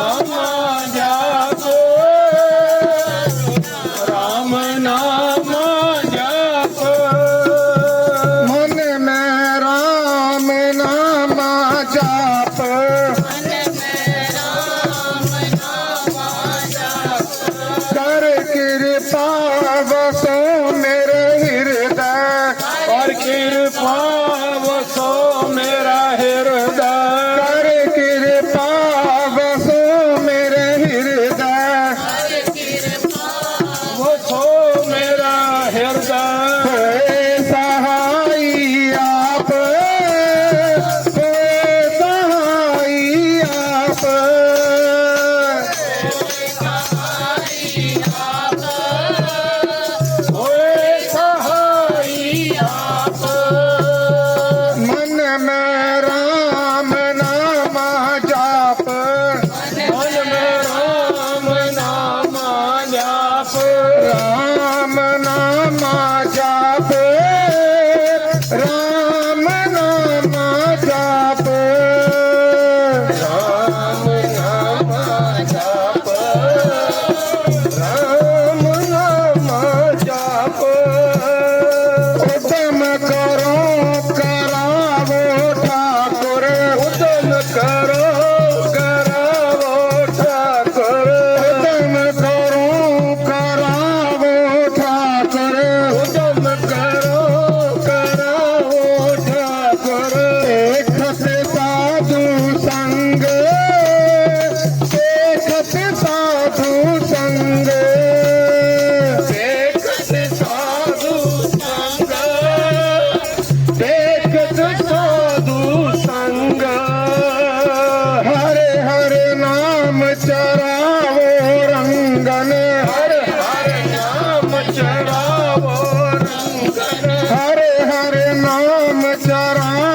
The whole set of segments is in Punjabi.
Mama. रा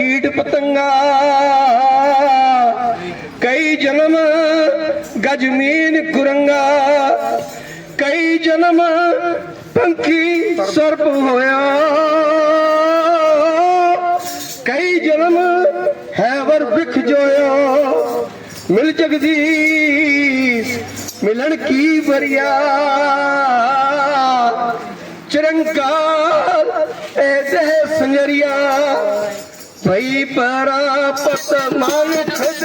ਕੀਟ ਪਤੰਗਾ। ਕਈ ਜਨਮ ਗਜਮੀਨ ਕੁਰੰਗਾ। ਕਈ ਜਨਮ ਪੰਖੀ ਸਰਪ ਹੋਇਆ। ਕਈ ਜਨਮ ਹੈਵਰ ਵਿਖ ਜੋਇਆ। ਮਿਲ ਜਗਦੀਸ਼ ਮਿਲਣ ਕੀ ਬਰਿਆ ਚਰੰਕਾਰ ਐ ਸਹਿ ਸੰਗਰੀਆ भई परा पत मान खज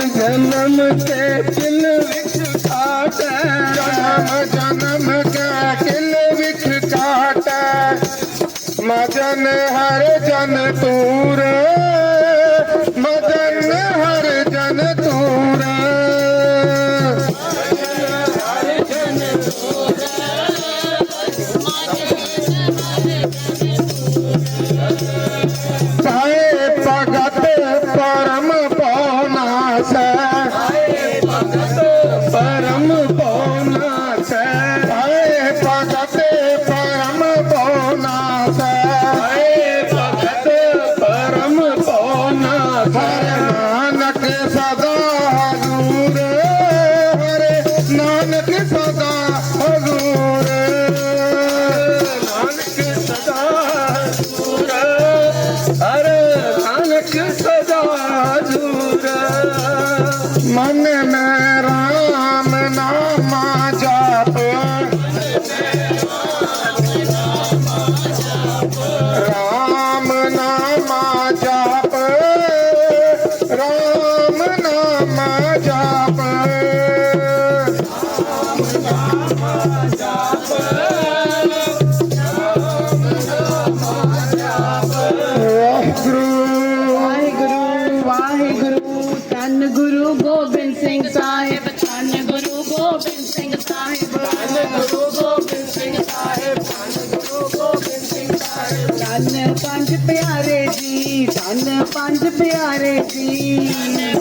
ਜਨਮ ਤੇ ਕਿਲ ਵਿੱਚ ਕਾਟ। ਜਨਮ ਜਨਮ ਕੇ ਕਿਲ ਵਿੱਚ ਕਾਟ। ਮਜਨ ਹਰ ਜਨ ਤੂਰ। ਪੰਜ ਪਿਆਰੇ ਜੀ ਧੰਨ ਪੰਜ ਪਿਆਰੇ ਜੀ।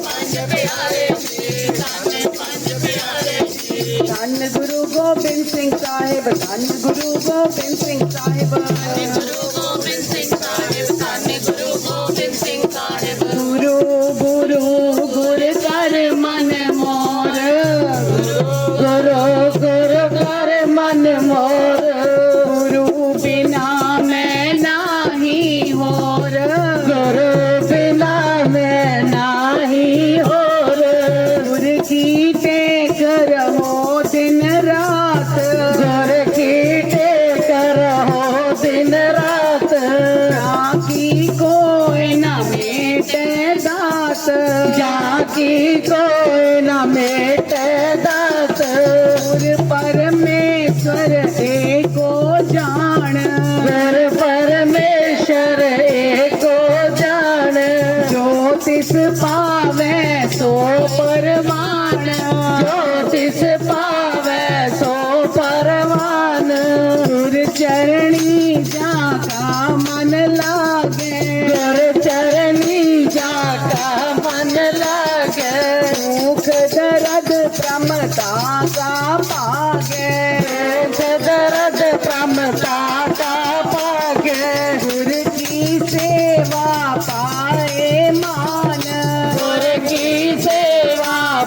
मोरा ਬਖਸ਼ਿਸ਼ ਪਾਵੇ ਸੋ ਪਰਮਾ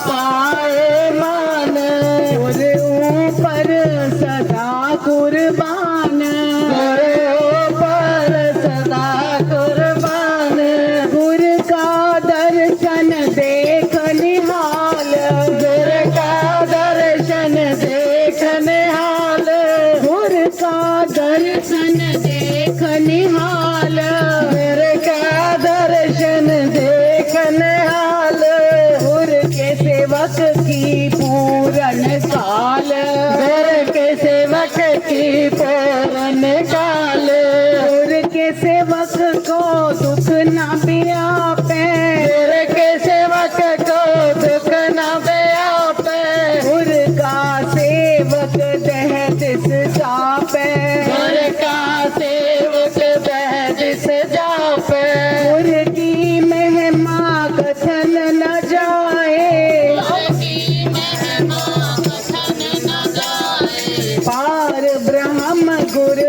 பாப்பா ആര് ബ്രഹ്മ ഗുരു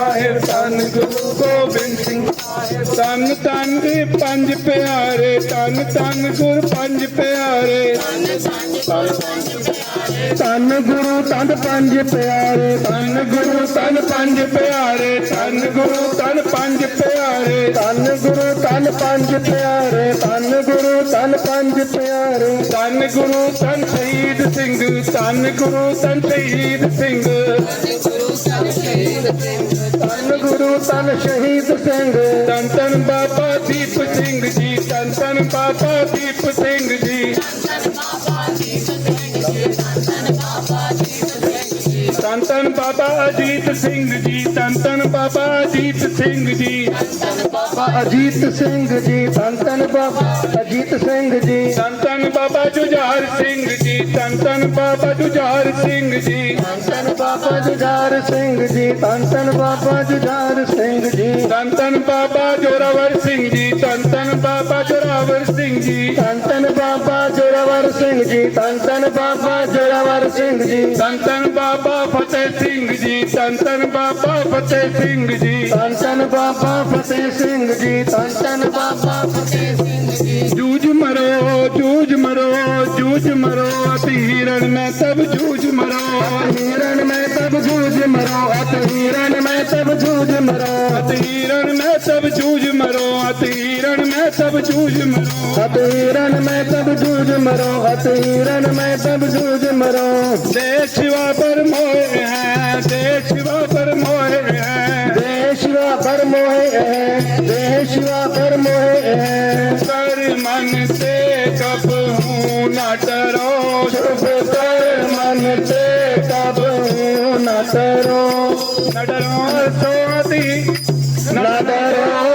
ਸਾਹਿਬ ਧੰਨ ਗੁਰੂ ਗੋਬਿੰਦ ਸਿੰਘ ਧੰਨ ਧੰਨ ਦੇ ਪੰਜ ਪਿਆਰੇ ਧੰਨ ਤਨ ਗੁਰ ਪੰਜ ਪਿਆਰੇ। ਧੰਨ ਗੁਰੂ ਤਨ ਪੰਜ ਪਿਆਰੇ ਧੰਨ ਗੁਰੂ ਤਨ ਪੰਜ ਪਿਆਰੇ ਧੰਨ ਗੁਰੂ ਧੰਨ ਪੰਜ ਪਿਆਰੇ। ਧੰਨ ਗੁਰੂ ਧੰਨ ਪੰਜ ਪਿਆਰੇ ਧੰਨ ਗੁਰੂ ਧੰਨ ਪੰਜ ਪਿਆਰੇ। ਧੰਨ ਗੁਰੂ ਤਨ ਸ਼ਹੀਦ ਸਿੰਘ ਧੰਨ ਗੁਰੂ ਤਨ ਸ਼ਹੀਦ ਸਿੰਘ। ਧੰਨ ਗੁਰੂ ਤਨ ਸ਼ਹੀਦ ਸਿੰਘ। ਤਨ ਤਨ ਬਾਬਾ ਦੀਪ ਸਿੰਘ ਜੀ ਤਨ ਤਨ ਬਾਬਾ ਦੀਪ ਸਿੰਘ ਜੀ। ਤਨ ਤਨ ਬਾਬਾ ਅਜੀਤ ਸਿੰਘ ਜੀ ਤਨ ਤਨ ਬਾਬਾ ਅਜੀਤ ਸਿੰਘ ਜੀ ਬਾਬਾ ਅਜੀਤ ਸਿੰਘ ਜੀ ਧੰਨ ਧੰਨ ਬਾਬਾ ਅਜੀਤ ਸਿੰਘ ਜੀ ਤਨ ਤਨ ਬਾਬਾ ਜੁਝਾਰ ਸਿੰਘ ਜੀ ਤਨ ਤਨ ਬਾਬਾ ਜੁਝਾਰ ਸਿੰਘ ਜੀ ਧੰਨ ਧੰਨ ਬਾਬਾ ਜੁਝਾਰ ਸਿੰਘ ਜੀ ਧੰਨ ਧੰਨ ਬਾਬਾ ਜੁਝਾਰ ਸਿੰਘ ਜੀ ਤਨ ਤਨ ਬਾਬਾ ਜੋਰਾਵਰ ਸਿੰਘ ਜੀ ਤਨ ਤਨ ਬਾਬਾ ਜੋਰਾਵਰ ਸਿੰਘ ਜੀ ਧੰਨ ਧੰਨ ਬਾਬਾ ਜੋਰਾਵਰ ਸਿੰਘ ਜੀ ਧੰਨ ਧੰਨ ਬਾਬਾ ਜੋਰਾਵਰ ਸਿੰਘ ਜੀ ਤਨ ਤਨ ਬਾਬਾ ਫਤਿਹ ਸਿੰਘ ਜੀ ਤਨ ਤਨ ਬਾਬਾ ਫਤਿਹ ਸਿੰਘ ਜੀ। ਤਨ ਤਨ ਬਾਬਾ ਫਤਿਹ ਸਿੰਘ ਜੀ ਤਨ ਤਨ ਬਾਬਾ ਫਤਿਹ ਸਿੰਘ ਜੀ। ਜੂਝ ਮਰੋ ਜੂਝ ਮਰੋ ਜੂਝ ਮਰੋ ਅਤੀ ਹਿਰਨ ਮੈਂ ਸਭ ਜੂਝ ਮਰੋ। ਹਿਰਨ ਮੈਂ तब जूझ मरो अत हिरण में तब जूझ मरो अति हिरण में तब जूझ मरो अति हिरण में तब जूझ मरो अत हिरण में तब जूझ मरो अत हिरण में तब जूझ मरो देश शिवा पर मोह है देश शिवा पर मोह है देशवा पर मोहे है देशवा पर मोहे है कर मन से कब हूँ न डरो शुभ कर मन से कब નદરો નડરો સોતી નદરો